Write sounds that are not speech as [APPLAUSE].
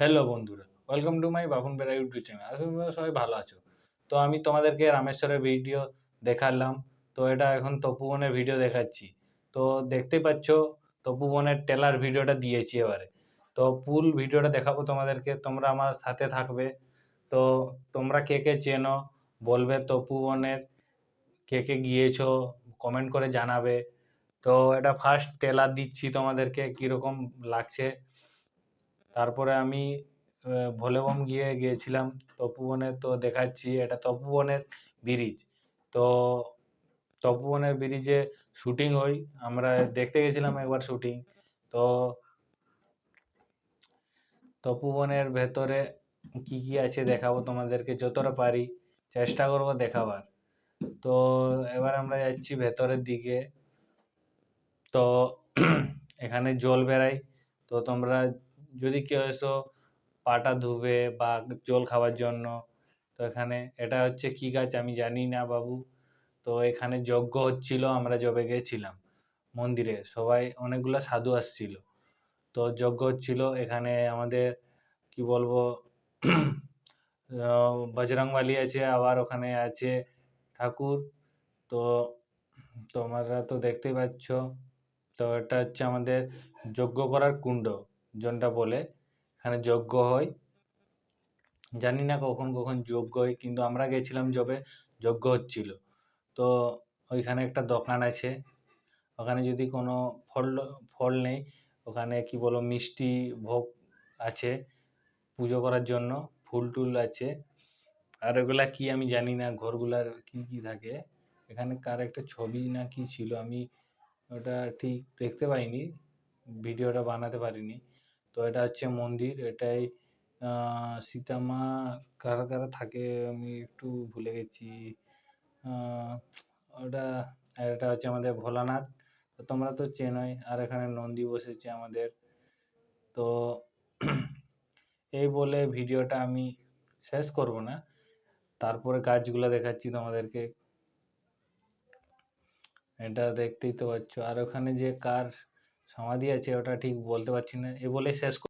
Hello বন্ধুরা। Welcome to my Bapun বেড়া YouTube channel করি তোমরা সবাই ভালো আছো। তো আমি তোমাদেরকে রামেশ্বরের ভিডিও দেখালাম। তো এটা এখন তপুবনের ভিডিও দেখাচ্ছি। তো দেখতে পাচ্ছ তপুবনের টেলার ভিডিওটা দিয়েছি এবারে। তো ফুল ভিডিওটা দেখাবো তোমাদেরকে। তোমরা আমার সাথে থাকবে। তো তোমরা কে কে চেনো, বলবে তপুবনের কে কে গিয়েছো কমেন্ট করে জানাবে। তো এটা ফার্স্ট টেলার দিচ্ছি তোমাদেরকে, কীরকম লাগছে। তারপরে আমি ভোলেবম গিয়ে গিয়েছিলাম তপুবনে তো দেখাচ্ছি এটা তপুবনের ব্রিজ তো তপুবনের ব্রিজে শুটিং হয় আমরা দেখতে গেছিলাম একবার শুটিং তো তপুবনের ভেতরে কি কি আছে দেখাবো তোমাদেরকে যতটা পারি, চেষ্টা করব দেখাবার। তো এবার আমরা যাচ্ছি ভেতরের দিকে, তো এখানে জল বেরায় তো তোমরা যদি কেউ এসো পাটা ধুবে বা জল খাওয়ার জন্য, তো এখানে এটা হচ্ছে কি গাছ আমি জানি না বাবু। তো এখানে যজ্ঞ হচ্ছিল, আমরা যবে গেছিলাম মন্দিরে। সবাই অনেকগুলো সাধু আসছিল। তো যজ্ঞ হচ্ছিল, এখানে আমাদের কি বলব বজরংবলী আছে, আবার ওখানে আছে ঠাকুর। তো তোমরা তো দেখতেই পাচ্ছ, তো এটা হচ্ছে আমাদের যজ্ঞ করার কুণ্ড। যেটা বলে, এখানে যজ্ঞ হয় জানি না কখন কখন যজ্ঞ হয় কিন্তু আমরা গেছিলাম যবে যজ্ঞ হচ্ছিল। তো ওইখানে একটা দোকান আছে, ওখানে যদি কোনো ফল ফল নেই, ওখানে কি বলো মিষ্টি ভোগ আছে, পুজো করার জন্য, ফুল টুল আছে। আর ওগুলা কি আমি জানি না, ঘরগুলার কি কি থাকে, এখানে কার একটা ছবি না কি ছিল আমি ওটা ঠিক দেখতে পাইনি, ভিডিওটা বানাতে পারিনি। তো এটা হচ্ছে মন্দির এটাই আহ, সীতামা কারা কারা থাকে আমি একটু ভুলে গেছি। ওটা এটা হচ্ছে আমাদের ভোলানাথ তো তোমরা তো চেনোই আর এখানে নন্দী বসেছে আমাদের। তো [CLEARS THROAT] এই বলে ভিডিওটা আমি শেষ করব না তারপরে গাছগুলো দেখাচ্ছি তোমাদেরকে। এটা দেখতেই তো পাচ্ছ আর ওখানে যে কার সমাধি আছে ওটা ঠিক বলতে পারছি না। এ বলে শেষ